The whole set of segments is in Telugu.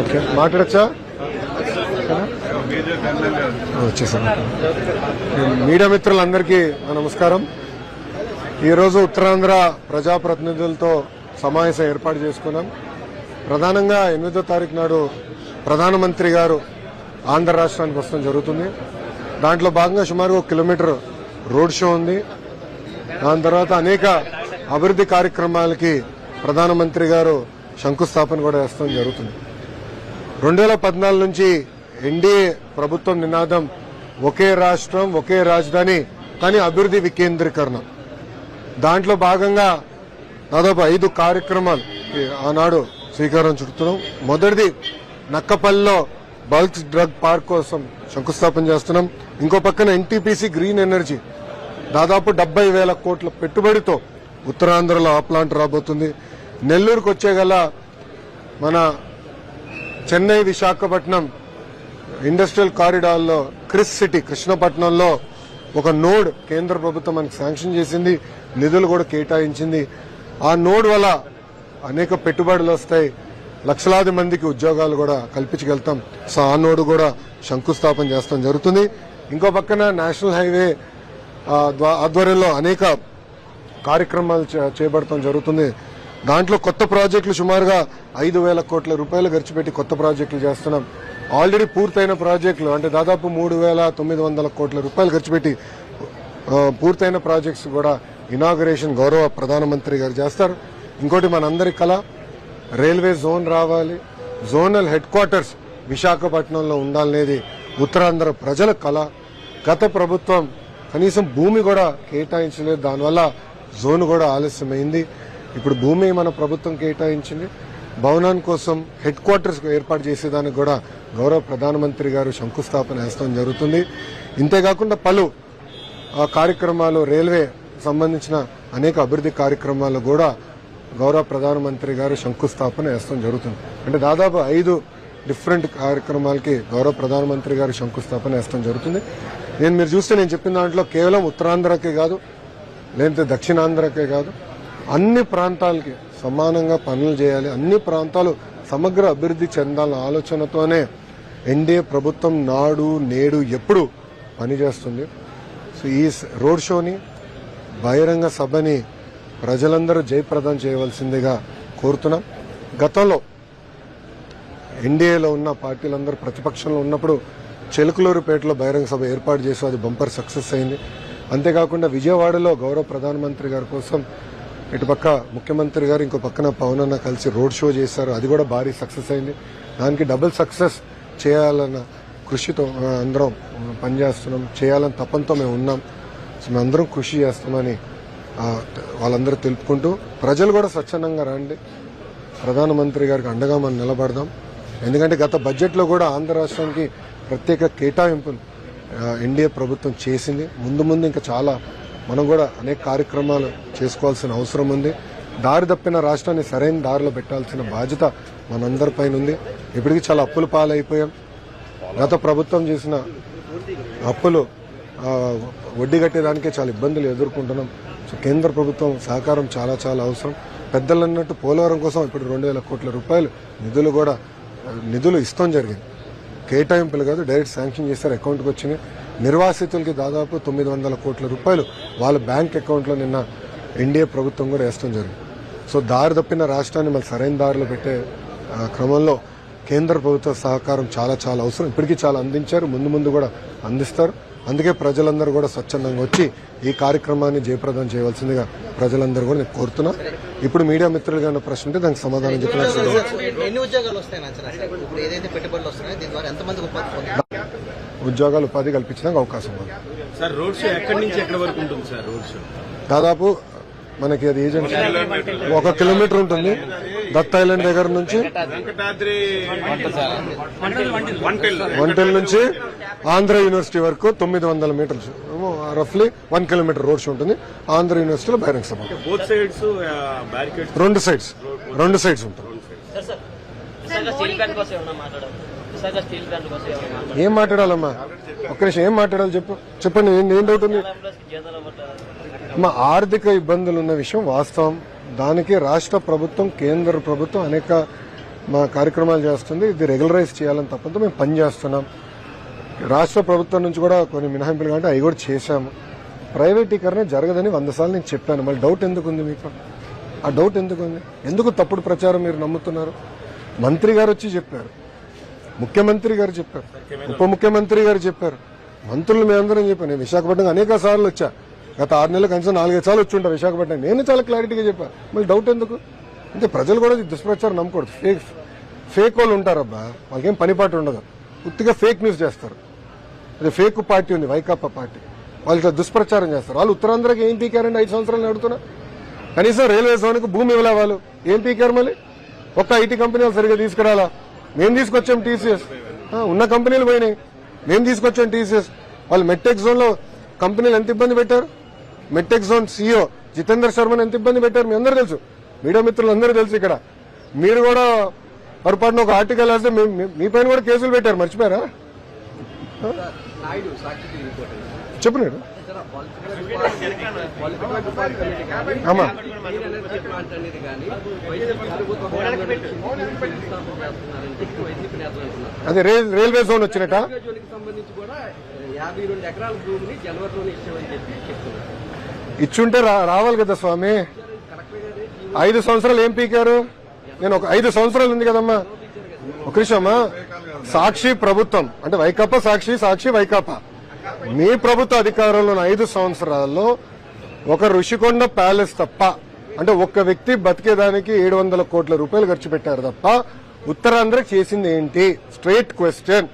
ఓకే. మాట్లాడచ్చా? వచ్చేసాను. మీడియా మిత్రులందరికీ నమస్కారం. ఈరోజు ఉత్తరాంధ్ర ప్రజాప్రతినిధులతో సమావేశం ఏర్పాటు చేసుకున్నాం. ప్రధానంగా ఎనిమిదో తారీఖు నాడు ప్రధానమంత్రి గారు ఆంధ్ర రాష్ట్రానికి వస్తడం జరుగుతుంది. దాంట్లో భాగంగా సుమారు ఒక కిలోమీటర్ రోడ్ షో ఉంది. దాని తర్వాత అనేక అభివృద్ధి కార్యక్రమాలకి ప్రధానమంత్రి గారు శంకుస్థాపన కూడా వేస్తాం జరుగుతుంది. రెండు వేల పద్నాలుగు నుంచి ఎన్డీఏ ప్రభుత్వం నినాదం ఒకే రాష్ట్రం ఒకే రాజధాని కానీ అభివృద్ధి వికేంద్రీకరణ. దాంట్లో భాగంగా దాదాపు ఐదు కార్యక్రమాలు ఆనాడు శ్రీకారం చుడుతున్నాం మొదటిది నక్కపల్లిలో బల్క్ డ్రగ్ పార్క్ కోసం శంకుస్థాపన చేస్తున్నాం. ఇంకో పక్కన ఎన్టీపీసీ గ్రీన్ ఎనర్జీ దాదాపు డెబ్బై వేల కోట్ల పెట్టుబడితో ఉత్తరాంధ్రలో ఆ ప్లాంట్ రాబోతుంది. నెల్లూరుకు వచ్చే గల మన చెన్నై విశాఖపట్నం ఇండస్ట్రియల్ కారిడార్లో క్రిస్ సిటీ కృష్ణపట్నంలో ఒక నోడ్ కేంద్ర ప్రభుత్వం మనకి శాంక్షన్ చేసింది నిధులు కూడా కేటాయించింది. ఆ నోడ్ వల్ల అనేక పెట్టుబడులు వస్తాయి. లక్షలాది మందికి ఉద్యోగాలు కూడా కల్పించగలుగుతాం. సో ఆ నోడు కూడా శంకుస్థాపన చేస్తాం జరుగుతుంది. ఇంకో పక్కన నేషనల్ హైవే ఆధ్వర్యంలో అనేక కార్యక్రమాలు చేపడతాం చేపడటం జరుగుతుంది. దాంట్లో కొత్త ప్రాజెక్టులు సుమారుగా ఐదు వేల కోట్ల రూపాయలు ఖర్చు పెట్టి కొత్త ప్రాజెక్టులు చేస్తున్నాం. ఆల్రెడీ పూర్తయిన ప్రాజెక్టులు అంటే దాదాపు మూడు వేల తొమ్మిది వందల కోట్ల రూపాయలు ఖర్చు పెట్టి పూర్తయిన ప్రాజెక్ట్స్ కూడా ఇనాగరేషన్ గౌరవ ప్రధానమంత్రి గారు చేస్తారు. ఇంకోటి మనందరి కళ రైల్వే జోన్ రావాలి. జోనల్ హెడ్ క్వార్టర్స్ విశాఖపట్నంలో ఉండాలనేది ఉత్తరాంధ్ర ప్రజల కళ గత ప్రభుత్వం కనీసం భూమి కూడా కేటాయించలేదు. దానివల్ల జోన్ కూడా ఆలస్యమైంది. ఇప్పుడు భూమి మన ప్రభుత్వం కేటాయించింది. భవనాన్ కోసం హెడ్ క్వార్టర్స్ ఏర్పాటు చేసేదానికి కూడా గౌరవ ప్రధానమంత్రి గారు శంకుస్థాపన వేస్తాం జరుగుతుంది. ఇంతేకాకుండా పలు ఆ కార్యక్రమాలు రైల్వే సంబంధించిన అనేక అభివృద్ధి కార్యక్రమాలు కూడా గౌరవ ప్రధానమంత్రి గారు శంకుస్థాపన వేస్తాం జరుగుతుంది. అంటే దాదాపు ఐదు డిఫరెంట్ కార్యక్రమాలకి గౌరవ ప్రధానమంత్రి గారు శంకుస్థాపన వేస్తాం జరుగుతుంది. నేను మీరు చూస్తే నేను చెప్పిన దాంట్లో కేవలం ఉత్తరాంధ్రకే కాదు లేదంటే దక్షిణాంధ్రకే కాదు అన్ని ప్రాంతాలకి సమానంగా పనులు చేయాలి. అన్ని ప్రాంతాలు సమగ్ర అభివృద్ధి చెందాలన్న ఆలోచనతోనే ఎన్డీఏ ప్రభుత్వం నాడు నేడు ఎప్పుడు పనిచేస్తుంది. సో ఈ రోడ్ షోని బహిరంగ సభని ప్రజలందరూ జయప్రదం చేయవలసిందిగా కోరుతున్నాం. గతంలో ఎన్డీఏలో ఉన్న పార్టీలందరూ ప్రతిపక్షంలో ఉన్నప్పుడు చెలుకులూరుపేటలో బహిరంగ సభ ఏర్పాటు చేసి అది బంపర్ సక్సెస్ అయింది. అంతేకాకుండా విజయవాడలో గౌరవ ప్రధానమంత్రి గారి కోసం ఇటుపక్క ముఖ్యమంత్రి గారు ఇంకో పక్కన పవన్ అన్న కలిసి రోడ్ షో చేశారు. అది కూడా భారీ సక్సెస్ అయింది. దానికి డబుల్ సక్సెస్ చేయాలన్న కృషితో అందరం పనిచేస్తున్నాం. చేయాలని తపంతో మేము ఉన్నాం. సో మేము అందరం కృషి చేస్తామని వాళ్ళందరూ తెలుపుకుంటూ ప్రజలు కూడా స్వచ్ఛందంగా రండి. ప్రధానమంత్రి గారికి అండగా మనం నిలబడదాం. ఎందుకంటే గత బడ్జెట్లో కూడా ఆంధ్ర రాష్ట్రానికి ప్రత్యేక కేటాయింపులు ఎన్డీఏ ప్రభుత్వం చేసింది. ముందు ముందు ఇంకా చాలా మనం కూడా అనేక కార్యక్రమాలు చేసుకోవాల్సిన అవసరం ఉంది. దారి తప్పిన రాష్ట్రాన్ని సరైన దారిలో పెట్టాల్సిన బాధ్యత మనందరిపైన ఉంది. ఇప్పటికీ చాలా అప్పుల పాలైపోయాం. గత ప్రభుత్వం చేసిన అప్పులు వడ్డీ కట్టేదానికే చాలా ఇబ్బందులు ఎదుర్కొంటున్నాం. సో కేంద్ర ప్రభుత్వం సహకారం చాలా చాలా అవసరం. పెద్దలు అన్నట్టు పోలవరం కోసం ఇప్పుడు రెండు వేల కోట్ల రూపాయలు నిధులు కూడా నిధులు ఇస్తాం జరిగింది. కేటాయింపులు కాదు డైరెక్ట్ శాంక్షన్ చేస్తారు అకౌంట్కి వచ్చినాయి. నిర్వాసితులకి దాదాపు తొమ్మిది వందల కోట్ల రూపాయలు వాళ్ళ బ్యాంక్ అకౌంట్లో నిన్న ఎన్డీఏ ప్రభుత్వం కూడా వేస్తాం జరిగింది. సో దారి తప్పిన రాష్ట్రాన్ని మళ్ళీ సరైన దారిలో పెట్టే క్రమంలో కేంద్ర ప్రభుత్వ సహకారం చాలా చాలా అవసరం. ఇప్పటికీ చాలా అందించారు. ముందు ముందు కూడా అందిస్తారు. అందుకే ప్రజలందరూ కూడా స్వచ్ఛందంగా వచ్చి ఈ కార్యక్రమాన్ని జయప్రదం చేయవలసిందిగా ప్రజలందరూ కూడా నేను కోరుతున్నా. ఇప్పుడు మీడియా మిత్రులుగా ఉన్న ప్రశ్న ఉంటే దానికి సమాధానం చెప్పినట్టు ఉద్యోగాలు ఉపాధి కల్పించడానికి అవకాశం ఉంది సార్ రోడ్ షో ఎక్కడి నుంచి ఎక్కడి వరకు ఉంటుంది సార్ రోడ్ షో దాదాపు మనకి అది ఏజెన్సీ ఒక కిలోమీటర్ ఉంటుంది దత్ ఐలాండ్ దగ్గర నుంచి వంటెల్ వంటెల్ నుంచి ఆంధ్ర యూనివర్సిటీ వరకు తొమ్మిది వందల మీటర్స్ రఫ్లీ వన్ కిలోమీటర్ రోడ్స్ ఉంటుంది ఆంధ్ర యూనివర్సిటీలో బహిరంగ సభ బోత్ సైడ్స్ బ్యారికేడ్స్ రెండు సైడ్స్ రెండు సైడ్స్ ఉంటుంది ఏం మాట్లాడాలమ్మా? ఒక్క నిమిషం ఏం మాట్లాడాలి చెప్పు? చెప్పండి ఏం ఏం డౌట్ ఉంది? మా ఆర్థిక ఇబ్బందులు ఉన్న విషయం వాస్తవం. దానికి రాష్ట్ర ప్రభుత్వం కేంద్ర ప్రభుత్వం అనేక మా కార్యక్రమాలు చేస్తుంది. ఇది రెగ్యులరైజ్ చేయాలని తప్పంతో మేము పని చేస్తున్నాం. రాష్ట్ర ప్రభుత్వం నుంచి కూడా కొన్ని మినహాయింపులు కాబట్టి అవి కూడా చేశాము. ప్రైవేటీకరణ జరగదని వంద సార్లు నేను చెప్పాను. మళ్ళీ డౌట్ ఎందుకు ఉంది మీకు? ఆ డౌట్ ఎందుకు ఉంది? ఎందుకు తప్పుడు ప్రచారం మీరు నమ్ముతున్నారు? మంత్రి గారు వచ్చి చెప్పారు. ముఖ్యమంత్రి గారు చెప్పారు. ఉప ముఖ్యమంత్రి గారు. చెప్పారు. మంత్రులు మేమందరం చెప్పాను నేను విశాఖపట్నం అనేక సార్లు వచ్చా. గత ఆరు నెలల కనీసం నాలుగైదు సార్లు వచ్చి ఉంటా విశాఖపట్నం. నేను చాలా క్లారిటీగా చెప్పాను. మళ్ళీ డౌట్ ఎందుకు? అంటే ప్రజలు కూడా దుష్ప్రచారం నమ్మకూడదు. ఫేక్ ఫేక్ వాళ్ళు ఉంటారబ్బా. వాళ్ళకేం పనిపాటు ఉండదు. ఉత్తిగా ఫేక్ న్యూస్ చేస్తారు. అది ఫేక్ పార్టీ ఉంది వైకాపా పార్టీ. వాళ్ళు ఇట్లా దుష్ప్రచారం చేస్తారు. వాళ్ళు ఉత్తరాంధ్రకి ఏం పీకారండి ఐదు సంవత్సరాలు నడుతున్నా కనీసం రైల్వే జోన్కి భూమి ఇవ్వలే వాళ్ళు. ఏం పీకారు మళ్ళీ? ఒక్క ఐటీ కంపెనీ వాళ్ళు సరిగ్గా తీసుకురాలా? మేము తీసుకొచ్చాం టీసీఎస్. ఉన్న కంపెనీలు పోయినాయి. మేము తీసుకొచ్చాం టీసీఎస్. వాళ్ళు మెట్టెక్ జోన్లో కంపెనీలు ఎంత ఇబ్బంది పెట్టారు? మెట్టెక్ జోన్ సీఈఓ జితేందర్ శర్మని ఎంత ఇబ్బంది పెట్టారు? మీ అందరూ తెలుసు. మీడియా మిత్రులు అందరూ తెలుసు ఇక్కడ. మీరు కూడా పొరపాటున ఒక ఆర్టికల్ వేస్తే మీ- మీ- పైన కూడా కేసులు పెట్టారు. మర్చిపోయారా? నాయుడు సాక్షి చెప్పు నేను ఆమా అదే రైల్- రైల్వే జోన్ వచ్చినట రైల్వే జోన్కి సంబంధించి కూడా యాభై రెండు ఎకరాల భూమిని జనవరిలోనే ఇచ్చామని చెప్పి చెప్తున్నారు. ఇచ్చుంటే రావాలి కదా స్వామి. ఐదు సంవత్సరాలు ఏం పీకారు? నేను ఒక ఐదు సంవత్సరాలు ఉంది కదమ్మా. ఒక నిమిషమ్మా సాక్షి ప్రభుత్వం. అంటే వైకాపా సాక్షి సాక్షి వైకాపా. మీ ప్రభుత్వ అధికారంలో ఐదు సంవత్సరాల్లో ఒక ఋషికొండ ప్యాలెస్ తప్ప అంటే ఒక్క వ్యక్తి బతికేదానికి ఏడు వందల కోట్ల రూపాయలు ఖర్చు పెట్టారు తప్ప ఉత్తరాంధ్ర చేసింది ఏంటి? స్ట్రైట్ క్వశ్చన్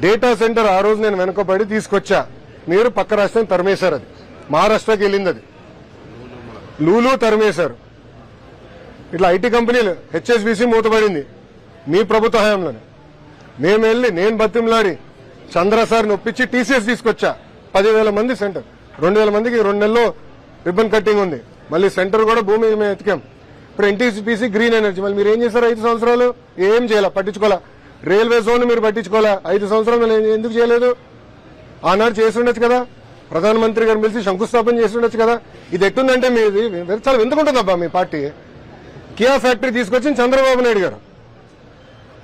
డేటా సెంటర్ ఆ రోజు నేను వెనుకబడి తీసుకొచ్చా. మీరు పక్క రాష్ట్రం తరిమేశారు అది. మహారాష్ట్రకి వెళ్ళింది అది లూలు తరిమేశారు. ఇట్లా ఐటీ కంపెనీలు హెచ్ఎస్బిసి మూతపడింది మీ ప్రభుత్వ హయాంలోనే. మేము వెళ్ళి నేను బతిమలాడి చంద్ర సార్ నొప్పించి టీసీఎస్ తీసుకొచ్చా. పదివేల మంది సెంటర్. రెండు వేల మందికి రెండు నెలల్లో రిబ్బన్ కట్టింగ్ ఉంది. మళ్ళీ సెంటర్ కూడా భూమి మేము ఎతికాం. ఇప్పుడు ఎన్టీసీపీసీ గ్రీన్ ఎనర్జీ మళ్ళీ మీరు ఏం చేశారు ఐదు సంవత్సరాలు? ఏం చేయాలి? పట్టించుకోవాలా? రైల్వే జోన్ మీరు పట్టించుకోవాలా? ఐదు సంవత్సరాలు ఎందుకు చేయలేదు? ఆనాడు చేసి ఉండొచ్చు కదా. ప్రధానమంత్రి గారు పిలిచి శంకుస్థాపన చేసి ఉండొచ్చు కదా. ఇది ఎట్టుందంటే మీది చాలా ఎందుకుంటుందబ్బా మీ పార్టీ. కియా ఫ్యాక్టరీ తీసుకొచ్చింది చంద్రబాబు నాయుడు గారు.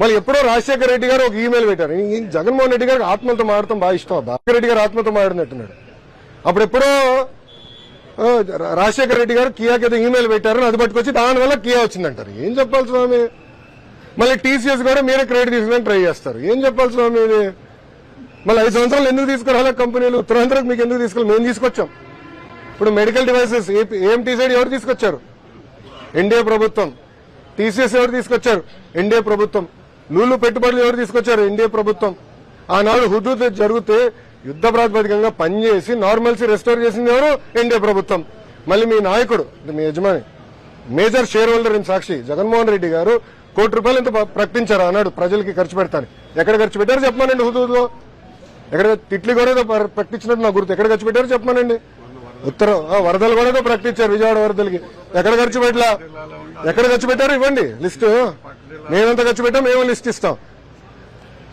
మళ్ళీ ఎప్పుడో రాజశేఖర రెడ్డి గారు ఒక ఈమెయిల్ పెట్టారు. ఈ జగన్మోహన్ రెడ్డి గారికి ఆత్మలతో మాడటం బాగా ఇష్టం అబ్బా. రెడ్డి గారు ఆత్మతో మాడినట్టున్నాడు అప్పుడు ఎప్పుడో రాజశేఖర రెడ్డి గారు కియాకి ఏదో ఈమెయిల్ పెట్టారు అది పట్టుకొచ్చి దానివల్ల కియా వచ్చిందంటారు. ఏం చెప్పాలి స్వామి? మళ్ళీ టీసీఎస్ కూడా మీరే క్రెడిట్ తీసుకుని ట్రై చేస్తారు. ఏం చెప్పాలి స్వామి ఇది? మళ్ళీ ఐదు సంవత్సరాలు ఎందుకు తీసుకురాలే కంపెనీలు? ఉత్తరాంధ్రకు మీకు ఎందుకు తీసుకురా మేము తీసుకొచ్చాం. ఇప్పుడు మెడికల్ డివైసెస్ ఏఎంటీ సైడ్ ఎవరు తీసుకొచ్చారు? ఎన్డీఏ ప్రభుత్వం. టీసీఎస్ ఎవరు తీసుకొచ్చారు? ఎన్డీఏ ప్రభుత్వం. లూలు పెట్టుబడులు ఎవరు తీసుకొచ్చారు? ఎన్డీఏ ప్రభుత్వం. ఆనాడు హుదూద్ జరిగితే యుద్ధ ప్రాతిపదికంగా పనిచేసి నార్మల్సీ రెస్టోర్ చేసింది ఎవరు? ఎన్డీఏ ప్రభుత్వం. మళ్ళీ మీ నాయకుడు అంటే మీ యజమాని major share holder in Sakshi Jaganmohan Reddy గారు కోటి రూపాయలు ఎంత ప్రకటించారు? అన్నాడు. ప్రజలకి ఖర్చు పెడతాను ఎక్కడ ఖర్చు పెట్టారు? చెప్పమానండి హుదూదులో ఎక్కడ తిట్లి కూడా ప్రకటించినట్టు నా గుర్తు. ఎక్కడ ఖర్చు పెట్టారు? చెప్పమానండి. ఉత్తరం ఆ, వరదలు కూడా ప్రకటించారు విజయవాడ వరదలకి. ఎక్కడ ఖర్చు పెట్టలా? ఎక్కడ ఖర్చు పెట్టారు? ఇవ్వండి. లిస్టు. మేమెంత ఖర్చు పెట్టాం? మేము లిస్ట్ ఇస్తాం.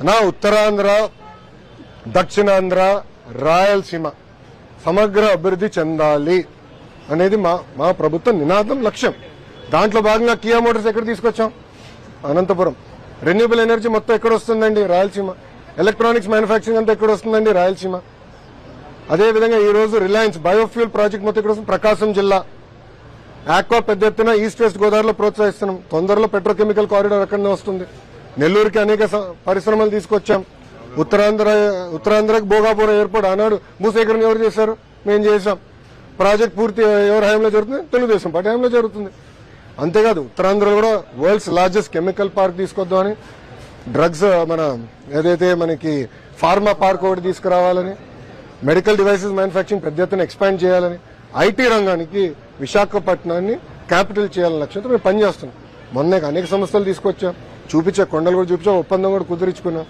నా ఉత్తరాంధ్ర దక్షిణాంధ్ర రాయలసీమ సమగ్ర అభివృద్ధి చెందాలి అనేది మా మా ప్రభుత్వ నినాదం లక్ష్యం. దాంట్లో భాగంగా కియా మోటార్స్ ఎక్కడ తీసుకొచ్చాం? అనంతపురం. రెన్యూబుల్ ఎనర్జీ మొత్తం ఎక్కడ వస్తుందండి? రాయలసీమ. ఎలక్ట్రానిక్స్ మ్యానుఫ్యాక్చరింగ్ అంతా ఎక్కడ వస్తుందండి? రాయలసీమ. అదేవిధంగా ఈ రోజు రిలయన్స్ బయోఫ్యూల్ ప్రాజెక్ట్ మొత్తం ఇక్కడ వస్తుంది? ప్రకాశం జిల్లా. ఆక్వా పెద్ద ఎత్తున ఈస్ట్ వెస్ట్ గోదావరిలో ప్రోత్సహిస్తున్నాం. తొందరలో పెట్రోకెమికల్ కారిడార్ అక్కడనే వస్తుంది. నెల్లూరుకి అనేక పరిశ్రమలు తీసుకొచ్చాం. ఉత్తరాంధ్ర ఉత్తరాంధ్రకి భోగాపుర ఎయిర్పోర్ట్ ఆనాడు భూసేకరణ ఎవరు చేశారు? మేము చేశాం. ప్రాజెక్ట్ పూర్తి ఎవరి హయాంలో జరుగుతుంది? తెలుగుదేశం పార్టీ హయాంలో జరుగుతుంది. అంతేకాదు ఉత్తరాంధ్రలో కూడా వరల్డ్స్ లార్జెస్ట్ కెమికల్ పార్క్ తీసుకొద్దామని డ్రగ్స్ మన ఏదైతే మనకి ఫార్మా పార్క్ ఒకటి తీసుకురావాలని మెడికల్ డివైసెస్ మ్యానుఫ్యాక్చరింగ్ పెద్ద ఎత్తున ఎక్స్పాండ్ చేయాలని ఐటీ రంగానికి విశాఖపట్నాన్ని క్యాపిటల్ చేయాలని లక్ష్యంతో మేము పనిచేస్తున్నాం. మొన్న అనేక సంస్థలు తీసుకొచ్చాం. చూపించా కొండలు కూడా చూపించాం. ఒప్పందం కూడా కుదిరించుకున్నాం.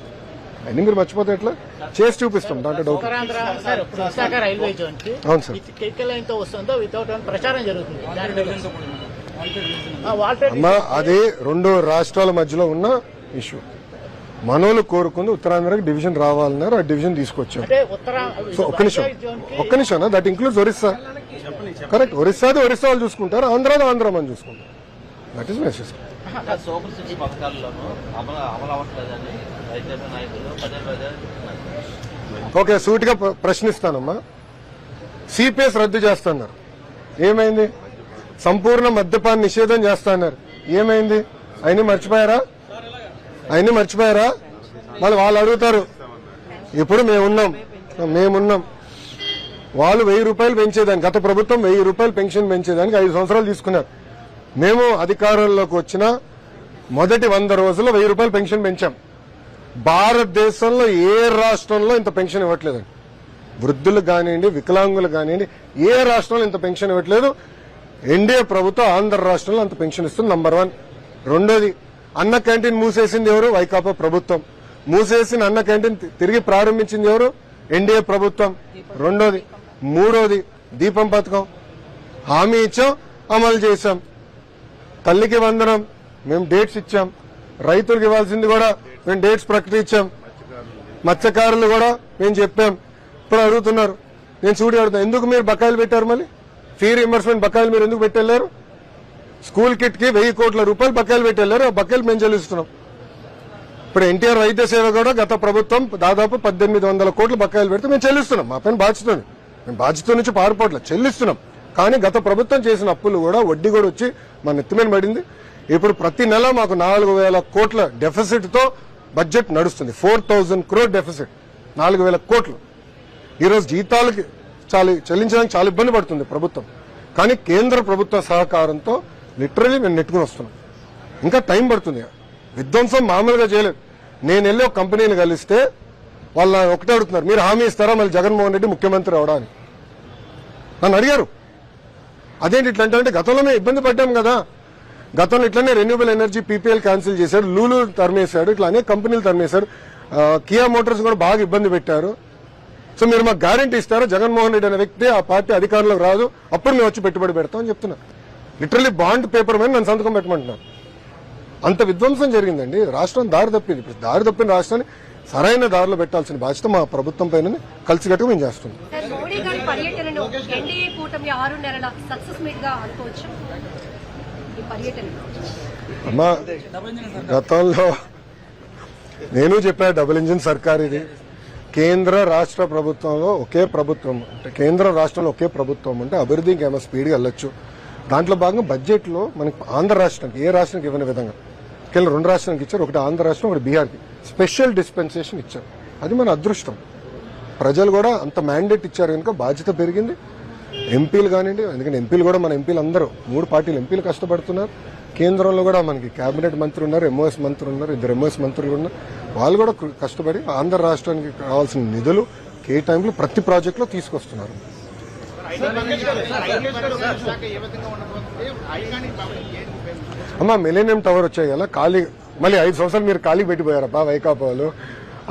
అన్ని మీరు మర్చిపోతే ఎట్లా? చేసి చూపిస్తాం దాంట్లో డౌట్ ఉత్తరాంధ్ర సార్ ఇప్పుడు విశాఖ రైల్వే జోన్కి అవును సార్. కెమికల్ లైన్తో వస్తుందో వితౌట్ ప్రచారం జరుగుతుంది. దాని మీద. ఆ, వాల్టర్ అమ్మా అది రెండు రాష్ట్రాల మధ్యలో ఉన్న ఇష్యూ మనోళ్ళు కోరుకుంది ఉత్తరాంధ్రకి డివిజన్ రావాలన్నారు ఆ డివిజన్ తీసుకొచ్చాం అంటే ఉత్తర సో ఒక్క నిమిషం. ఒక్క నిమిషం దట్ ఇంక్లూడ్స్ ఒరిస్సా. కరెక్ట్ ఒరిస్సాది ఒరిస్సా వాళ్ళు చూసుకుంటారు ఆంధ్రాది ఆంధ్ర మనం చూసుకుంటాం. దట్ ఈస్ మై సిస్టమ్ నాయకులు పదే పదే ఓకే సూటిగా ప్ర- ప్రశ్నిస్తానమ్మా. సిపిఎస్ రద్దు చేస్తున్నారు. ఏమైంది? సంపూర్ణ మద్యపాన నిషేధం చేస్తున్నారు. ఏమైంది? అయినా మర్చిపోయారా? అయినా మర్చిపోయారా? మళ్ళీ వాళ్ళు అడుగుతారు. ఇప్పుడు మేమున్నాం. మేమున్నాం. వాళ్ళు వెయ్యి రూపాయలు పెంచేదానికి గత ప్రభుత్వం వెయ్యి రూపాయలు పెన్షన్ పెంచేదానికి ఐదు సంవత్సరాలు తీసుకున్నారు. మేము అధికారంలోకి వచ్చిన మొదటి వంద రోజుల్లో వెయ్యి రూపాయలు పెన్షన్ పెంచాం. భారతదేశంలో ఏ రాష్ట్రంలో ఇంత పెన్షన్ ఇవ్వట్లేదండి వృద్ధులకు కానివ్వండి వికలాంగులకు కానివ్వండి ఏ రాష్ట్రంలో ఇంత పెన్షన్ ఇవ్వట్లేదు? ఎన్డీఏ ప్రభుత్వం ఆంధ్ర రాష్ట్రంలో అంత పెన్షన్ ఇస్తుంది నంబర్ వన్. రెండోది అన్న క్యాంటీన్ మూసేసింది ఎవరు? వైకాపా ప్రభుత్వం. మూసేసిన అన్న క్యాంటీన్ తిరిగి ప్రారంభించింది ఎవరు? ఎన్డీఏ ప్రభుత్వం. రెండోది మూడోది దీపం పథకం. హామీ ఇచ్చాం అమలు చేశాం. తల్లికి వందనం మేము డేట్స్ ఇచ్చాం. రైతులకు ఇవ్వాల్సింది కూడా మేము డేట్స్ ప్రకటించాం మత్స్యకారులు కూడా మేము చెప్పాం. ఇప్పుడు అడుగుతున్నారు. నేను చూడి అడుగుతాను ఎందుకు మీరు బకాయిలు పెట్టారు మళ్ళీ? ఫీ రింబర్స్మెంట్ బకాయిలు మీరు ఎందుకు పెట్టారు స్కూల్ కిట్కి వెయ్యి కోట్ల రూపాయలు బకాయిలు పెట్టెళ్ళారు. ఆ బకాయిలు మేము చెల్లిస్తున్నాం. ఇప్పుడు ఎన్టీఆర్ వైద్య సేవ కూడా గత ప్రభుత్వం దాదాపు పద్దెనిమిది వందల కోట్లు బకాయిలు పెడితే మేము చెల్లిస్తున్నాం. మా పైన బాధ్యత మేము బాధ్యత నుంచి పారిపోవట్లేదు చెల్లిస్తున్నాం. కానీ గత ప్రభుత్వం చేసిన అప్పులు కూడా వడ్డీ కూడా వచ్చి మన నెత్తిమీద పడింది. ఇప్పుడు ప్రతి నెల మాకు నాలుగు వేల కోట్ల డెఫిసిట్తో బడ్జెట్ నడుస్తుంది. Four thousand crore deficit. నాలుగు వేల కోట్లు. ఈరోజు జీతాలకి చాలా చెల్లించడానికి చాలా ఇబ్బంది పడుతుంది ప్రభుత్వం. కానీ కేంద్ర ప్రభుత్వ సహకారంతో లిటరలీ మేము నెట్టుకుని వస్తున్నాం. ఇంకా టైం పడుతుంది. విధ్వంసం మామూలుగా చేయలేదు. నేను వెళ్ళి ఒక కంపెనీని కలిస్తే వాళ్ళు ఒకటే అడుగుతున్నారు మీరు హామీ ఇస్తారా? మళ్ళీ జగన్మోహన్ రెడ్డి ముఖ్యమంత్రి అవడా? నన్ను అడిగారు. అదేంటి ఇట్లా అంటే గతంలో మేము ఇబ్బంది పడ్డాం కదా. గతంలో ఇట్లనే రెన్యూబుల్ ఎనర్జీ పీపీఎల్ క్యాన్సిల్ చేశారు లూలు తరిమేశాడు ఇట్లా అనేక కంపెనీలు తరిమేశారు. కియా మోటార్స్ కూడా బాగా ఇబ్బంది పెట్టారు. సో మీరు మాకు గ్యారంటీ ఇస్తారా? జగన్మోహన్ రెడ్డి అనే వ్యక్తి ఆ పార్టీ అధికారంలోకి రాదు అప్పుడు మేము వచ్చి పెట్టుబడి పెడతామని చెప్తున్నా. లిటరలీ బాండ్ పేపర్ మీద నన్ను సంతకం పెట్టమంటున్నాను అంత విధ్వంసం జరిగిందండి. రాష్ట్రం దారి తప్పింది. ఇప్పుడు దారి తప్పిన రాష్ట్రాన్ని సరైన దారిలో పెట్టాల్సిన బాధ్యత మా ప్రభుత్వం పైన కలిసికట్టుగా మేము చేస్తున్నాం. అమ్మా గతంలో నేను చెప్పా డబుల్ ఇంజిన్ సర్కార్ ఇది. కేంద్ర రాష్ట్ర ప్రభుత్వంలో ఒకే ప్రభుత్వం అంటే కేంద్ర రాష్ట్రంలో ఒకే ప్రభుత్వం అంటే అభివృద్ధికి ఏమైనా స్పీడ్గా వెళ్ళొచ్చు. దాంట్లో భాగంగా బడ్జెట్లో మనకి ఆంధ్ర రాష్ట్రానికి ఏ రాష్ట్రానికి ఇవ్వని విధంగా. కేవలం రెండు రాష్ట్రానికి ఇచ్చారు ఒకటి ఆంధ్ర రాష్ట్రం ఒకటి బీహార్కి. స్పెషల్ డిస్పెన్సేషన్ ఇచ్చారు. అది మన అదృష్టం. ప్రజలు కూడా అంత మ్యాండేట్ ఇచ్చారు కనుక బాధ్యత పెరిగింది. ఎంపీలు కానివ్వండి ఎందుకంటే ఎంపీలు కూడా మన ఎంపీలు అందరూ మూడు పార్టీలు ఎంపీలు కష్టపడుతున్నారు. కేంద్రంలో కూడా మనకి కేబినెట్ మంత్రి ఉన్నారు ఎంఓఎస్ మంత్రి ఉన్నారు ఇద్దరు ఎంఓఎస్ మంత్రులు ఉన్నారు. వాళ్ళు కూడా కష్టపడి ఆంధ్ర రాష్ట్రానికి కావాల్సిన నిధులు కేటాయింపులు ప్రతి ప్రాజెక్టులో తీసుకొస్తున్నారు. అమ్మ మిలేనియం టవర్ వచ్చాయి కదా ఖాళీ మళ్ళీ ఐదు సంవత్సరాలు మీరు ఖాళీ పెట్టిపోయారబ్బా వైకాపా వాళ్ళు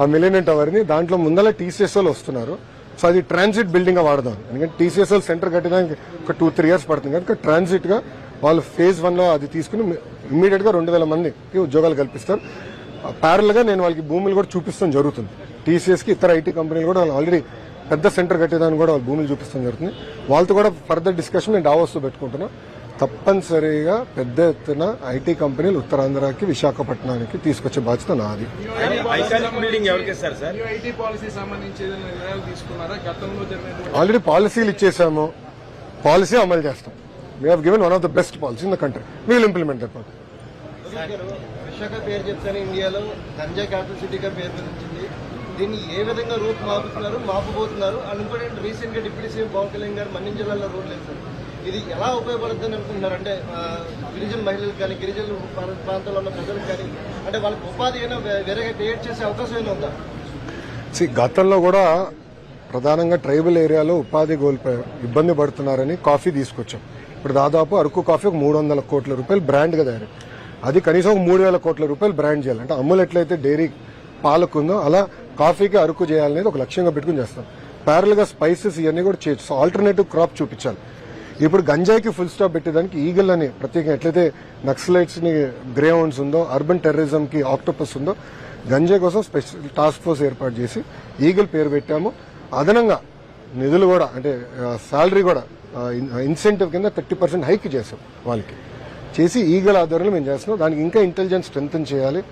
ఆ మిలేనియం టవర్ని దాంట్లో ముందల టీసీఎస్ వాళ్ళు వస్తున్నారు. సో అది ట్రాన్సిట్ బిల్డింగ్గా వాడదాం. ఎందుకంటే టీసీఎస్ఎల్ సెంటర్ కట్టడానికి ఒక టూ త్రీ ఇయర్స్ పడుతుంది. కనుక ట్రాన్సిట్గా వాళ్ళు ఫేజ్ వన్లో అది తీసుకుని ఇమీడియట్గా రెండు వేల మందికి ఉద్యోగాలు కల్పిస్తారు. ప్యారల్గా నేను వాళ్ళకి భూములు కూడా చూపిస్తాం జరుగుతుంది. టీసీఎస్కి ఇతర ఐటీ కంపెనీలు కూడా వాళ్ళు ఆల్రెడీ పెద్ద సెంటర్ కట్టేదాన్ని కూడా వాళ్ళు భూములు చూపిస్తాం జరుగుతుంది. వాళ్ళతో కూడా ఫర్దర్ డిస్కషన్ నేను డావోస్తో పెట్టుకుంటున్నా. తప్పనిసరిగా పెద్ద ఎత్తున ఐటీ కంపెనీలు ఉత్తరాంధ్రకి విశాఖపట్నానికి తీసుకొచ్చే బాధ్యత నాది. సార్ ఆల్రెడీ పాలసీలు ఇచ్చేసాము. పాలసీ అమలు చేస్తాం. We have given one of the best policy in the country we'll implement that Visakha పేరు చెప్తానే ఇండియాలో గంజా క్యాపిటల్ సిటీగా పేరు దీన్ని ఏ విధంగా రూట్ మాపుతున్నారు మాపుబోతున్నారు? అండ్ రీసెంట్గా డిప్యూటీ సీఎం పవన్ కళ్యాణ్ గారు మన్యం జిల్లాలో రోడ్లు వేశారు ఇది ఎలా ఉపయోగపడుతుంది అనుకుంటున్నారు? అంటే గిరిజన మహిళలకు కానీ గిరిజన ప్రాంతాల్లో ఉన్న ప్రజలకు కానీ అంటే వాళ్ళకి ఉపాధి అయినా వే- వేరేగా క్రియేట్ చేసే అవకాశం అయినా ఉందా? గతంలో కూడా ప్రధానంగా ట్రైబల్ ఏరియాలో ఉపాధి కోల్పోయారు ఇబ్బంది పడుతున్నారని కాఫీ తీసుకొచ్చాం. ఇప్పుడు దాదాపు అరకు కాఫీ ఒక మూడు వందల కోట్ల రూపాయలు బ్రాండ్గా తయారు. అది కనీసం ఒక మూడు వేల కోట్ల రూపాయలు బ్రాండ్ చేయాలి. అంటే అమ్ములు ఎట్లయితే డైరీ పాలకుందో అలా కాఫీకి అరకు చేయాలనేది ఒక లక్ష్యంగా పెట్టుకుని చేస్తాం. ప్యారల్గా స్పైసెస్ ఇవన్నీ కూడా చేయొచ్చు. సో ఆల్టర్నేటివ్ క్రాప్ చూపించాలి. ఇప్పుడు గంజాయికి ఫుల్ స్టాప్ పెట్టేదానికి ఈగల్ అని ప్రత్యేకంగా ఎట్లయితే నక్సలైట్స్ని గ్రేహౌండ్స్ ఉందో అర్బన్ టెర్రరిజం కి ఆక్టోపస్ ఉందో గంజాయి కోసం స్పెషల్ టాస్క్ ఫోర్స్ ఏర్పాటు చేసి ఈగల్ పేరు పెట్టాము. అదనంగా నిధులు కూడా అంటే శాలరీ కూడా ఇన్సెంటివ్ కింద థర్టీ పర్సెంట్ హైక్ చేసాం వాళ్ళకి. చేసి ఈగల్ ఆధ్వర్యంలో మేము చేస్తున్నాం. దానికి ఇంకా ఇంటెలిజెన్స్ స్ట్రెంగ్ చేయాలి.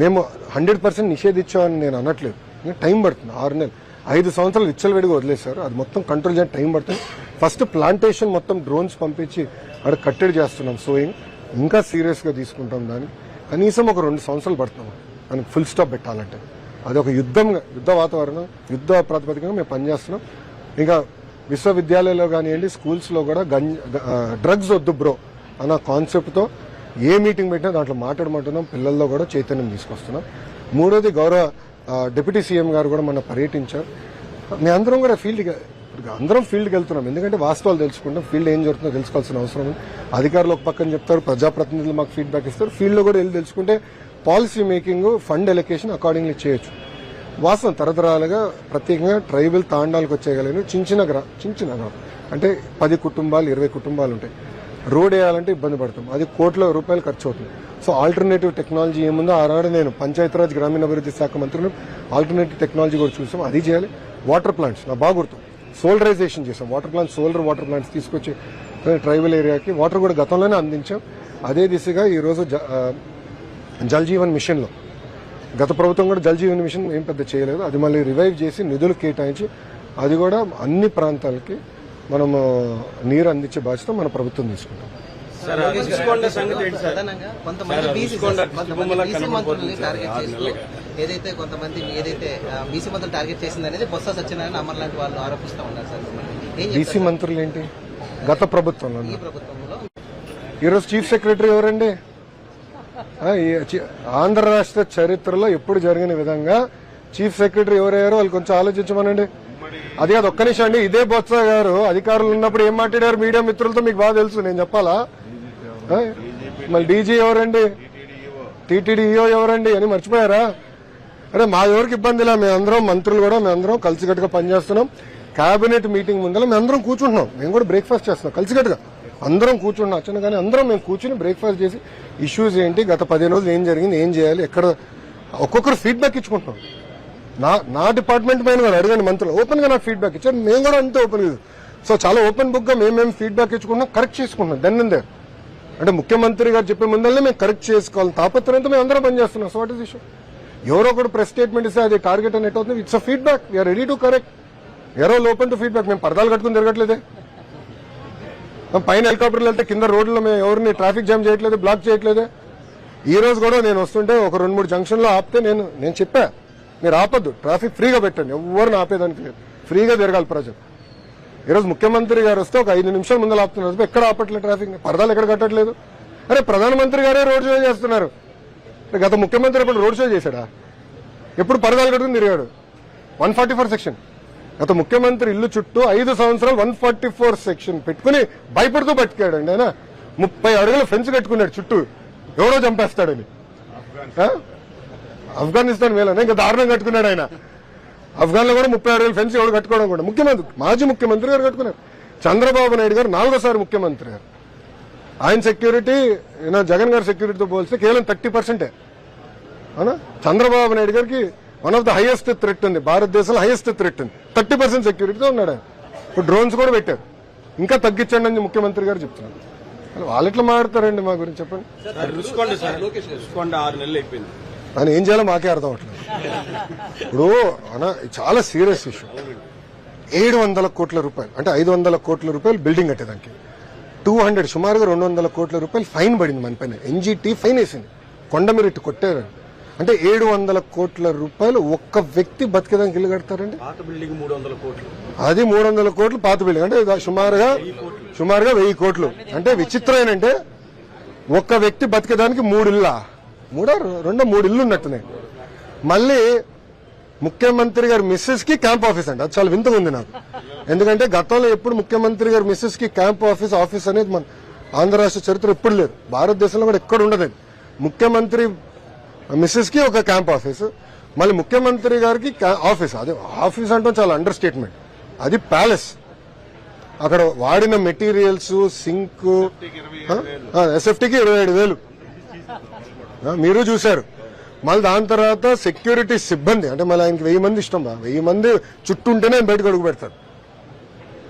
మేము హండ్రెడ్ పర్సెంట్ నిషేధించామని నేను అనట్లేదు. టైం పడుతుంది ఆరు నెలలు. ఐదు సంవత్సరాలు విచ్చలవిడిగా వదిలేశారు. అది మొత్తం కంట్రోల్ చేయడానికి టైం పడుతుంది. ఫస్ట్ ప్లాంటేషన్ మొత్తం డ్రోన్స్ పంపించి అక్కడ కట్టడి చేస్తున్నాం సోయింగ్ ఇంకా సీరియస్గా తీసుకుంటాం దాన్ని. కనీసం ఒక రెండు సంవత్సరాలు పడుతున్నాం దానికి ఫుల్ స్టాప్ పెట్టాలంటే. అది ఒక యుద్ధంగా యుద్ధ వాతావరణం యుద్ధ ప్రాతిపదికగా మేము పనిచేస్తున్నాం. ఇంకా విశ్వవిద్యాలయాల్లో కానివ్వండి స్కూల్స్లో కూడా గం డ్రగ్స్ వద్దు బ్రో అన్న కాన్సెప్ట్తో ఏ మీటింగ్ పెట్టినా దాంట్లో మాట్లాడమంటున్నాం. పిల్లల్లో కూడా చైతన్యం తీసుకొస్తున్నాం. మూడోది గౌరవ డిప్యూటీ సీఎం గారు కూడా మన పర్యటించారు. మేము అందరం కూడా ఫీల్డ్కి అందరం ఫీల్డ్కి వెళ్తున్నాం. ఎందుకంటే వాస్తవాలు తెలుసుకుంటాం. ఫీల్డ్ ఏం జరుగుతుందో తెలుసుకోవాల్సిన అవసరం ఉంది. అధికారులు ఒక పక్కన చెప్తారు ప్రజాప్రతినిధులు మాకు ఫీడ్బ్యాక్ ఇస్తారు. ఫీల్డ్లో కూడా వెళ్ళి తెలుసుకుంటే policy making fund allocation accordingly చేయొచ్చు. వాస్తవం తరతరాలుగా ప్రత్యేకంగా ట్రైబల్ తాండాలకు వచ్చేయగలిగిన చిన్న చిన్న గ్రా చిన్న చిన్న అంటే పది కుటుంబాలు ఇరవై కుటుంబాలు ఉంటాయి. రోడ్ వేయాలంటే ఇబ్బంది పడతాం. అది కోట్ల రూపాయలు ఖర్చు అవుతుంది. సో ఆల్టర్నేటివ్ టెక్నాలజీ ఏముందో ఆనాడు నేను పంచాయతీరాజ్ గ్రామీణాభివృద్ధి శాఖ మంత్రిని ఆల్టర్నేటివ్ టెక్నాలజీ కూడా చూసాం. అది చేయాలి. వాటర్ ప్లాంట్స్ నా బాగా గుర్తు. సోలరైజేషన్ చేసాం. Water plants solar water plants తీసుకొచ్చి ట్రైబల్ ఏరియాకి వాటర్ కూడా గతంలోనే అందించాం. అదే దిశగా ఈరోజు జ- జల్ జీవన్ మిషన్లో గత ప్రభుత్వం కూడా జల్ జీవన్ మిషన్ ఏం పెద్ద చేయలేదు. అది మళ్ళీ రివైవ్ చేసి నిధులు కేటాయించి అది కూడా అన్ని ప్రాంతాలకి మనము నీరు అందించే బాధ్యత మన ప్రభుత్వం తీసుకుంటాం. ఏదైతే కొంతమంది ఏదైతే బీసీ మంత్రులు టార్గెట్ చేసింది అనేది బొత్స సత్యనారాయణ అమర్ లాంటి వాళ్ళు ఆరోపిస్తా ఉన్నారు సార్ బీసీ మంత్రులు ఏంటి? గత ప్రభుత్వంలో ఈ ప్రభుత్వంలో? ఈరోజు చీఫ్ సెక్రటరీ ఎవరండి? ఆంధ్ర రాష్ట్ర చరిత్రలో ఎప్పుడు జరిగిన విధంగా చీఫ్ సెక్రటరీ ఎవరయ్యారో వాళ్ళు కొంచెం ఆలోచించమనండి. అది కాదు ఒక్క నిమిషం అండి. ఇదే బొత్స గారు అధికారులు ఉన్నప్పుడు ఏం మాట్లాడారు? మీడియా మిత్రులతో మీకు బాగా తెలుసు నేను చెప్పాలా? మళ్ళీ డీజీ ఎవరండి? టీటీడీఈఓ. ఎవరండి? అని మర్చిపోయారా? అరే మా ఎవరికి ఇబ్బందిలా మేమందరం మంత్రులు కూడా మేమందరం కలిసికట్టుగా పనిచేస్తున్నాం. కేబినెట్ మీటింగ్ ముందర మేమందరం కూర్చుంటున్నాం. మేము కూడా బ్రేక్ఫాస్ట్ చేస్తున్నాం కలిసికట్టుగా. అందరం కూర్చున్నాం అచ్చన కానీ అందరం మేము కూర్చుని బ్రేక్ఫాస్ట్ చేసి ఇష్యూస్ ఏంటి? గత పదిహేను రోజులు ఏం జరిగింది? ఏం చేయాలి? ఎక్కడ ఒక్కొక్కరు ఫీడ్బ్యాక్ ఇచ్చుకుంటున్నాం. నా నా డిపార్ట్మెంట్ పైన కూడా అడగండి మంత్రులు. ఓపెన్గా నాకు ఫీడ్బ్యాక్ ఇచ్చారు. మేము కూడా అంతే ఓపెన్ సో చాలా ఓపెన్ బుక్గా ఫీడ్బ్యాక్ ఇచ్చుకుంటున్నాం కరెక్ట్ చేసుకుంటున్నాం దెన్ అండ్ దేర్ అంటే ముఖ్యమంత్రి గారు చెప్పే ముందల్లే మేము కరెక్ట్ చేసుకోవాలి. తాపత్రయంతో మేము అందరం పనిచేస్తున్నాం సో వాట్ ఇస్ ఇష్యూ ఎవరో ఒకటి ప్రెస్ స్టేట్మెంట్ ఇస్తే అది టార్గెట్ అనేట్ అవుతుంది? It's a feedback we're ready to correct ఎవరో ఓపెన్ టు ఫీడ్బ్యాక్ మేము పరదాలు కట్టుకుని తిరగట్లేదే. పైన హెలికాప్టర్లు వెళ్తే కింద రోడ్లో మేము ఎవరిని ట్రాఫిక్ జామ్ చేయట్లేదు బ్లాక్ చేయట్లేదే. ఈ రోజు కూడా నేను వస్తుంటే ఒక రెండు మూడు జంక్షన్లో ఆపితే నేను నేను చెప్పాను మీరు ఆపద్దు. ట్రాఫిక్ ఫ్రీగా పెట్టండి. ఎవరిని ఆపేదానికి లేదు. ఫ్రీగా తిరగాలి ప్రజలు. ఈరోజు ముఖ్యమంత్రి గారు వస్తే ఒక ఐదు నిమిషాల ముందు ఆపుతున్నారు. ఎక్కడ ఆపట్లేదు ట్రాఫిక్? పరదాలు ఎక్కడ కట్టట్లేదు? అరే ప్రధానమంత్రి గారే రోడ్ షో చేస్తున్నారు. గత ముఖ్యమంత్రి ఎప్పుడు రోడ్ షో చేశాడా? ఎప్పుడు పరదాలు కట్టుకుని తిరిగాడు? One forty four section. గత ముఖ్యమంత్రి ఇల్లు చుట్టూ ఐదు సంవత్సరాలు వన్ ఫార్టీ ఫోర్ సెక్షన్ పెట్టుకుని భయపడుతూ బతికాడు అండి ఆయన. ముప్పై అడుగులు ఫెన్స్ కట్టుకున్నాడు చుట్టూ. ఎవరో చంపేస్తాడని. ఆఫ్ఘనిస్తాన్ వేలని ఇంకా దారుణం కట్టుకున్నాడు ఆయన. ఆఫ్ఘన్లో కూడా ముప్పై ఆరు వేలు ఫెన్స్ ఎవరు కట్టుకోవడం కూడా. ముఖ్యమంత్రి మాజీ ముఖ్యమంత్రి గారు కట్టుకున్నారు. చంద్రబాబు నాయుడు గారు నాలుగోసారి ముఖ్యమంత్రి గారు. ఆయన సెక్యూరిటీ జగన్ గారి సెక్యూరిటీతో పోలిస్తే కేవలం థర్టీ పర్సెంటే. అవునా? చంద్రబాబు నాయుడు గారికి one of the highest threat ఉంది. భారతదేశంలో హైయెస్ట్ థ్రెట్ ఉంది. థర్టీ పర్సెంట్ సెక్యూరిటీతో ఉన్నాడు ఇప్పుడు డ్రోన్స్ కూడా పెట్టారు. ఇంకా తగ్గించండి అని ముఖ్యమంత్రి గారు చెప్తున్నారు. వాళ్ళు ఎట్లా మాట్లాడతారండి మా గురించి చెప్పండి. ఆయన ఏం చేయాలో మాకే అర్థం అవట్లేదు. ఇప్పుడు అన్న చాలా సీరియస్ ఇష్యూ. ఏడు వందల కోట్ల రూపాయలు అంటే ఐదు వందల కోట్ల రూపాయలు బిల్డింగ్ కట్టేదానికి. టూ హండ్రెడ్ సుమారుగా రెండు వందల కోట్ల రూపాయలు ఫైన్ పడింది మన పైన. ఎన్జిటి ఫైన్ వేసింది. కొండ మీరు ఇట్టు కొట్టారు అంటే ఏడు వందల కోట్ల రూపాయలు ఒక్క వ్యక్తి బతికేదానికి ఇల్లు కడతారండి? అది మూడు వందల కోట్లు పాత బిల్డింగ్. అంటే సుమారుగా సుమారుగా వెయ్యి కోట్లు. అంటే విచిత్రం ఏంటంటే ఒక్క వ్యక్తి బతికేదానికి మూడు ఇల్లా? మూడో రెండో మూడు ఇల్లు ఉన్నట్టున్నాయి. మళ్ళీ ముఖ్యమంత్రి గారి మిస్సెస్కి క్యాంప్ ఆఫీస్ అండి అది చాలా వింతగా ఉంది నాకు. ఎందుకంటే గతంలో ఎప్పుడు ముఖ్యమంత్రి గారి మిస్సెస్కి క్యాంప్ ఆఫీస్ ఆఫీస్ అనేది మన ఆంధ్ర రాష్ట్ర చరిత్ర ఎప్పుడు లేదు. భారతదేశంలో కూడా ఎక్కడ ఉండదు. ముఖ్యమంత్రి మిస్సెస్కి ఒక క్యాంప్ ఆఫీస్ మళ్ళీ ముఖ్యమంత్రి గారికి ఆఫీస్. అది ఆఫీస్ అంటే చాలా అండర్ స్టేట్మెంట్ అది ప్యాలెస్. అక్కడ వాడిన మెటీరియల్స్ సింక్ ఎస్ఎఫ్టీకి ఇరవై ఏడు వేలు. మీరు చూశారు. మళ్ళీ దాని తర్వాత సెక్యూరిటీ సిబ్బంది అంటే మళ్ళీ ఆయనకి వెయ్యి మంది ఇష్టం బా వెయ్యి మంది చుట్టూ ఉంటేనే ఆయన బయటకు అడుగు పెడతారు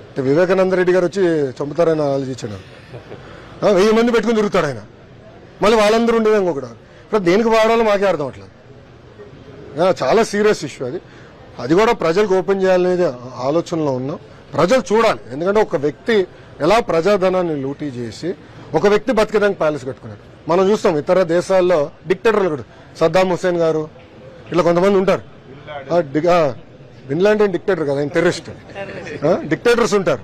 అంటే వివేకానంద రెడ్డి గారు వచ్చి చంపుతారని ఆలోచించాడు. వెయ్యి మంది పెట్టుకుని తిరుగుతాడు ఆయన. మళ్ళీ వాళ్ళందరూ ఉండేది ఇంకొకటి ఇప్పుడు దేనికి వాడాలో మాకే అర్థం అవట్లేదు చాలా సీరియస్ ఇష్యూ అది. అది కూడా ప్రజలకు ఓపెన్ చేయాలనేది ఆలోచనలో ఉన్నాం. ప్రజలు చూడాలి. ఎందుకంటే ఒక వ్యక్తి ఎలా ప్రజాధనాన్ని లూటీ చేసి ఒక వ్యక్తి బతికేదానికి ప్యాలెస్ కట్టుకున్నాడు. మనం చూస్తాం ఇతర దేశాల్లో డిక్టేటర్లు కూడా. సద్దాం హుసేన్ గారు ఇట్లా కొంతమంది ఉంటారు. ఆ, బిన్ లాంటి డిక్టేటర్ కదా ఆయన టెర్రరిస్ట్. డిక్టేటర్స్ ఉంటారు.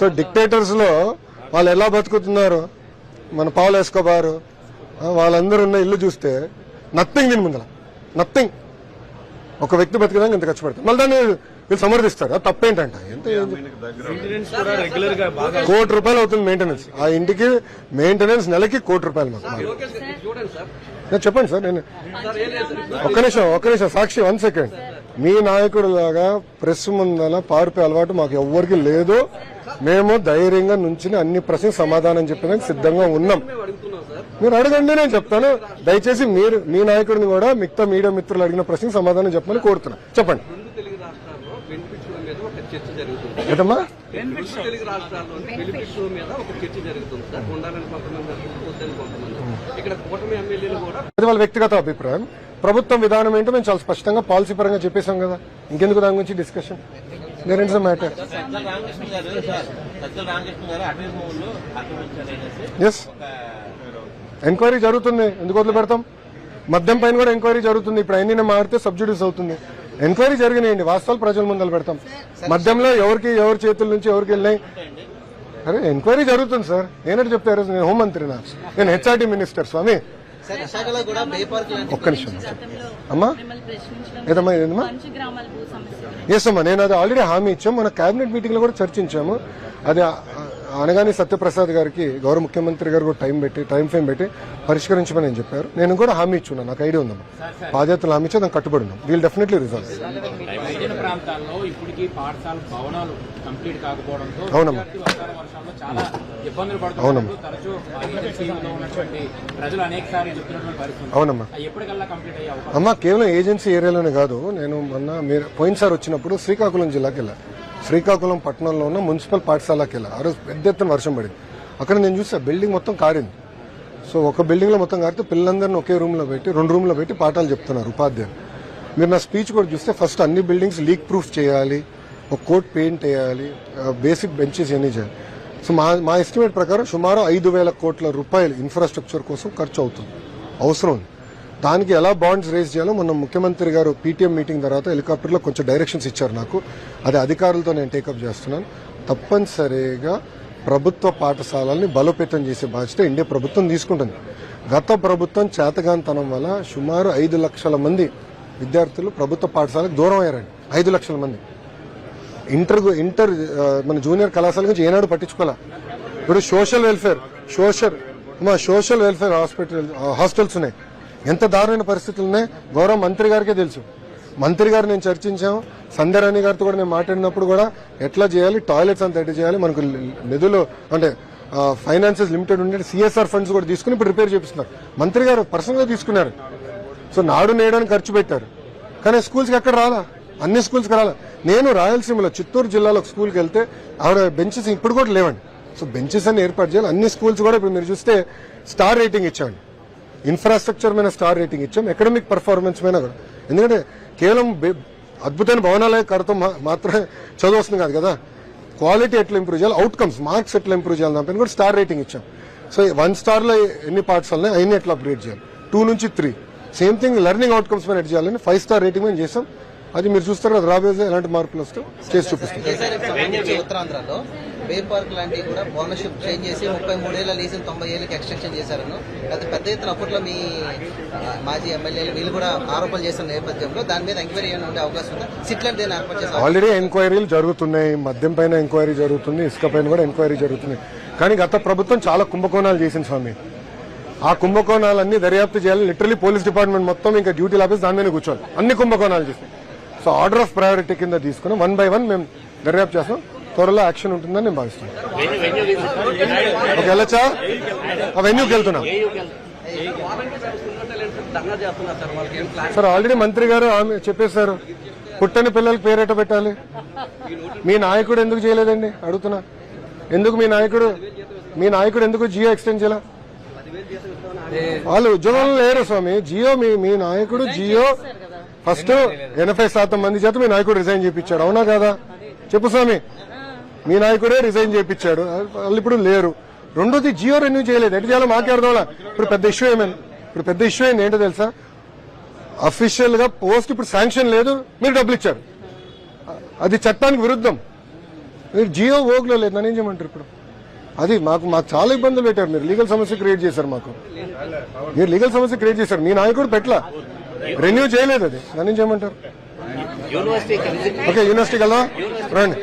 సో డిక్టేటర్స్లో వాళ్ళు ఎలా బతుకుతున్నారు? మన పావులు వేసుకోబారు వాళ్ళందరూ ఉన్న ఇల్లు చూస్తే నథింగ్ దీని ముందర. నథింగ్. ఒక వ్యక్తి బతికడానికి ఇంత ఖర్చు పెడతారు? మళ్ళీ దాన్ని వీళ్ళు సమర్థిస్తారు? అది తప్పేంటంట. ఎంత కోటి రూపాయలు అవుతుంది మెయింటెనెన్స్ ఆ ఇంటికి మెయింటెనెన్స్ నెలకి కోటి రూపాయలు మాకు. చెప్పండి సార్ నేను ఒక్క నిమిషం ఒక్క నిమిషం సాక్షి వన్ సెకండ్. మీ నాయకుడు లాగా ప్రెస్ ముందల పారిపోయే అలవాటు మాకు ఎవ్వరికి లేదు. మేము ధైర్యంగా నుంచి అన్ని ప్రశ్నలకు సమాధానం చెప్పడానికి సిద్ధంగా ఉన్నాం. మీరు అడగండి నేను చెప్తాను. దయచేసి మీరు మీ నాయకుడిని కూడా మిగతా మీడియా మిత్రులు అడిగిన ప్రశ్నకు సమాధానం చెప్పమని కోరుతున్నా. చెప్పండి రెండు తెలుగు రాష్ట్రాల్లో బెనిఫిట్స్ మీద ఒక చర్చ జరుగుతుంది ఏదమ్మా రెండు తెలుగు రాష్ట్రాల్లో బెనిఫిట్స్ మీద ఒక చర్చ జరుగుతుంది సార్. ఉండాలని కొంతమంది అంటున్నారు, వద్దని కొంతమంది ఇక్కడ కూటమి ఎమ్మెల్యేలు కూడా అది వాళ్ళ వ్యక్తిగత అభిప్రాయం. ప్రభుత్వం విధానం ఏంటో మేము చాలా స్పష్టంగా పాలసీ పరంగా చెప్పేశాం కదా. ఇంకెందుకు దాని గురించి discussion there is matter as enquiry జరుగుతుంది. ఎందుకు వదిలి పెడతాం మద్యం పైన కూడా ఎంక్వైరీ జరుగుతుంది. ఇప్పుడు అన్ని మారితే సబ్సిడీస్ అవుతుంది. ఎంక్వైరీ జరిగినాయండి. వాస్తవాలు ప్రజల ముందలు పెడతాం. మద్యంలో ఎవరికి ఎవరి చేతుల నుంచి ఎవరికి వెళ్ళినాయి? అరే ఎంక్వైరీ జరుగుతుంది సార్. నేనంటే చెప్తారు? నేను హోంమంత్రినా? నేను హెచ్ఆర్టీ మినిస్టర్ స్వామి. ఒక్క నిమిషం అమ్మా? ఏదమ్మా ఏదమ్మా? గ్రామాల భూ సమస్య. ఎస్ అమ్మా. నేను అది ఆల్రెడీ హామీ ఇచ్చాం. మన కేబినెట్ మీటింగ్లో కూడా చర్చించాము. అది అనగానే సత్యప్రసాద్ గారికి గౌరవ ముఖ్యమంత్రి గారు కూడా టైం పెట్టి టైం ఫ్రేమ్ పెట్టి పరిష్కరించమని నేను చెప్పారు. నేను కూడా హామీ ఇచ్చున్నాను నాకు ఐడియా ఉందమ్మా బాధ్యతలు హామీ ఇచ్చా దానికి కట్టుబడి ఉన్నాం. వీల్ డెఫినెట్లీ రిజాల్వ్ అవునమ్మా. అవునమ్మా. అవునమ్మా. అమ్మా కేవలం ఏజెన్సీ ఏరియాలోనే కాదు నేను మొన్న మీరు పోయినసారి వచ్చినప్పుడు శ్రీకాకుళం జిల్లాకి వెళ్ళా. శ్రీకాకుళం పట్టణంలో ఉన్న మున్సిపల్ పాఠశాలకి వెళ్ళా ఆ రోజు పెద్ద ఎత్తున వర్షం పడింది. అక్కడ నేను చూసా బిల్డింగ్ మొత్తం కారింది. సో ఒక బిల్డింగ్లో మొత్తం కారితే పిల్లలందరిని ఒకే రూమ్లో పెట్టి రెండు రూమ్లో పెట్టి పాఠాలు చెప్తున్నారు ఉపాధ్యాయులు. మీరు నా స్పీచ్ కూడా చూస్తే ఫస్ట్ అన్ని బిల్డింగ్స్ లీక్ ప్రూఫ్ చేయాలి ఒక కోట్ పెయింట్ వేయాలి బేసిక్ బెంచెస్ ఇవన్నీ చేయాలి. సో మా మా ఎస్టిమేట్ ప్రకారం సుమారు ఐదు వేల కోట్ల రూపాయలు ఇన్ఫ్రాస్ట్రక్చర్ కోసం ఖర్చు అవుతుంది. అవసరం ఉంది. దానికి ఎలా బాండ్స్ రేస్ చేయాలో మొన్న ముఖ్యమంత్రి గారు పీటీఎం మీటింగ్ తర్వాత హెలికాప్టర్లో కొంచెం డైరెక్షన్స్ ఇచ్చారు నాకు. అది అధికారులతో నేను టేకప్ చేస్తున్నాను. తప్పనిసరిగా ప్రభుత్వ పాఠశాలల్ని బలోపేతం చేసే బాధ్యత ఇండియా ప్రభుత్వం తీసుకుంటుంది. గత ప్రభుత్వం చేతగాంతనం వల్ల సుమారు ఐదు లక్షల మంది విద్యార్థులు ప్రభుత్వ పాఠశాలకు దూరం అయ్యారండి. ఐదు లక్షల మంది. ఇంటర్ ఇంటర్ మన జూనియర్ కళాశాల గురించి ఏనాడు పట్టించుకోలే ఇప్పుడు సోషల్ వెల్ఫేర్ సోషల్ మా సోషల్ వెల్ఫేర్ హాస్పిటల్ హాస్టల్స్ ఉన్నాయి. ఎంత దారుణ పరిస్థితులు ఉన్నాయి? గౌరవ మంత్రి గారికే తెలుసు. మంత్రి గారు నేను చర్చించాం. సంధ్యారాణి గారితో కూడా నేను మాట్లాడినప్పుడు కూడా ఎట్లా చేయాలి? టాయిలెట్స్ అంత ఎట్లా చేయాలి? మనకు నిధులు అంటే ఫైనాన్సెస్ లిమిటెడ్ ఉండే సిఎస్ఆర్ ఫండ్స్ కూడా తీసుకుని ఇప్పుడు రిపేర్ చేపిస్తున్నారు. మంత్రి గారు పర్సనల్గా తీసుకున్నారు. సో నాడు నేయడానికి ఖర్చు పెట్టారు. కానీ స్కూల్స్కి ఎక్కడ రాలా? అన్ని స్కూల్స్కి రాలా. నేను రాయలసీమలో చిత్తూరు జిల్లాలో ఒక స్కూల్కి వెళ్తే ఆవిడ బెంచెస్ ఇప్పుడు కూడా లేవండి. సో బెంచెస్ అన్ని ఏర్పాటు చేయాలి. అన్ని స్కూల్స్ కూడా ఇప్పుడు మీరు చూస్తే స్టార్ రేటింగ్ ఇచ్చామండి ఇన్ఫ్రాస్ట్రక్చర్ మీద స్టార్ రేటింగ్ ఇచ్చాం ఎకడమిక్ పర్ఫార్మెన్స్ మీద కూడా. ఎందుకంటే కేవలం అద్భుతమైన భవనాలే కడతాం మాత్రమే చదవస్తుంది కాదు కదా. క్వాలిటీ ఎట్లా ఇంప్రూవ్ చేయాలి? అవుట్కమ్స్ మార్క్స్ ఎట్లా ఇంప్రూవ్ చేయాలి దానిపైన కూడా స్టార్ రేటింగ్ ఇచ్చాం. సో వన్ స్టార్లో ఎన్ని పార్ట్స్ ఉన్నాయి అవన్నీ ఎట్లా అప్గ్రేడ్ చేయాలి? టూ నుంచి three same thing learning outcomes మీద ఎట్ చేయాలని ఫైవ్ స్టార్ రేటింగ్ మీద చేసాం అది మీరు చూస్తారు కదా రాబోయే ఎలాంటి మార్పులు వస్తాయి చేసి చూపిస్తాం. బే పార్క్ లాంటివి కూడా ఓనర్షిప్ చేంజ్ చేసి ముప్పై మూడేళ్ళ లీజులు తొంభై ఏళ్ళకి ఎక్స్టెన్షన్ చేశారను. అది పెద్ద ఎత్తున అప్పట్లో మీ మాజీ ఎమ్మెల్యేలు వీళ్ళు కూడా ఆరోపణలు చేసిన నేపథ్యంలో దాని మీద ఎంక్వైరీ ఏమైనా ఉండే అవకాశం ఉందా? ఏర్పాటు చేసే ఆల్రెడీ ఎంక్వైరీలు జరుగుతున్నాయి. మద్యం పైన ఎంక్వైరీ జరుగుతుంది. ఇసుక పైన కూడా ఎంక్వైరీ జరుగుతుంది. కానీ గత ప్రభుత్వం చాలా కుంభకోణాలు చేసింది స్వామి. ఆ కుంభకోణాలన్నీ దర్యాప్తు చేయాలి లిటరలీ పోలీస్ డిపార్ట్మెంట్ మొత్తం ఇంకా డ్యూటీ ఆఫీస్ దాని మీద కూర్చోవాలి. అన్ని కుంభకోణాలు చేస్తాయి సో ఆర్డర్ ఆఫ్ ప్రయారిటీ కింద తీసుకుని వన్ బై వన్ మేము దర్యాప్తు చేస్తాం త్వరలో యాక్షన్ ఉంటుందని నేను భావిస్తున్నాను. ఓకే వెళ్ళచ్చా? ఆ వెన్యూకి వెళ్తున్నాం. సార్, ఆల్రెడీ మంత్రి గారు ఆమె చెప్పేశారు. పుట్టని పిల్లలకు పేరేట పెట్టాలి. మీ నాయకుడు ఎందుకు చేయలేదండి? అడుగుతున్నా. ఎందుకు మీ నాయకుడు? మీ నాయకుడు ఎందుకు జియో ఎక్స్టెండ్ చేయాల? వాళ్ళు ఉద్యోగంలో లేరు స్వామి. జియో మీ మీ నాయకుడు జియో ఫస్ట్ ఎనభై శాతం మంది చేత మీ నాయకుడు రిజైన్ చేయించాడు. అవునా కదా? చెప్పు స్వామి. మీ నాయకుడే రిజైన్ చేయించాడు వాళ్ళు ఇప్పుడు లేరు. రెండోది జియో రెన్యూ చేయలేదు. ఎటు చేయాలో మాకే అర్థం. ఇప్పుడు పెద్ద ఇష్యూ ఏమైంది ఇప్పుడు పెద్ద ఇష్యూ అయింది ఏంటో తెలుసా? అఫీషియల్గా పోస్ట్ ఇప్పుడు శాంక్షన్ లేదు. మీరు డబ్బులు ఇచ్చారు. అది చట్టానికి విరుద్ధం. మీరు జియో ఓగ్లో లేదు. నన్ను ఏం చేయమంటారు ఇప్పుడు? అది మాకు మాకు చాలా ఇబ్బందులు పెట్టారు. మీరు లీగల్ సమస్య క్రియేట్ చేశారు మాకు. మీరు లీగల్ సమస్య క్రియేట్ చేశారు. మీ నాయకుడు పెట్ల రెన్యూ చేయలేదు అది. నన్ను ఏం చేయమంటారు? ఓకే యూనివర్సిటీకి వెళ్దాం రండి.